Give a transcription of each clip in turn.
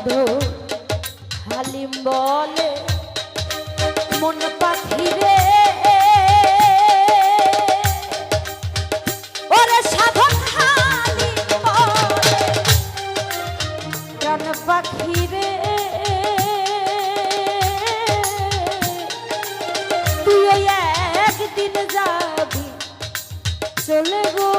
সাধু হালিম বলে, মন পাখি রে। ওরে সাধন হালিম বলে, প্রাণ পাখি রে। তুই একদিন যাবি, চলে গো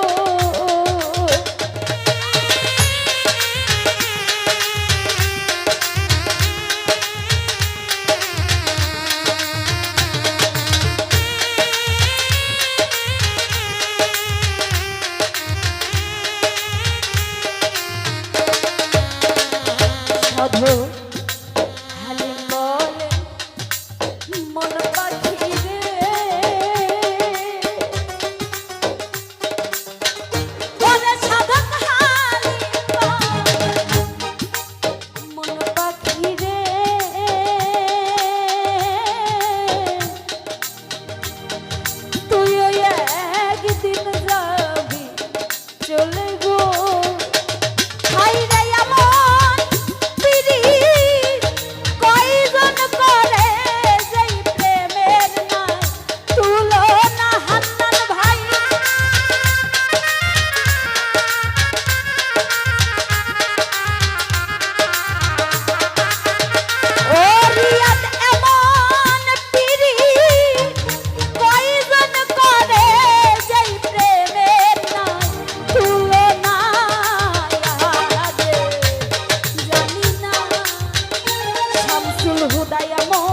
দয়াময়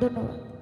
Donovan.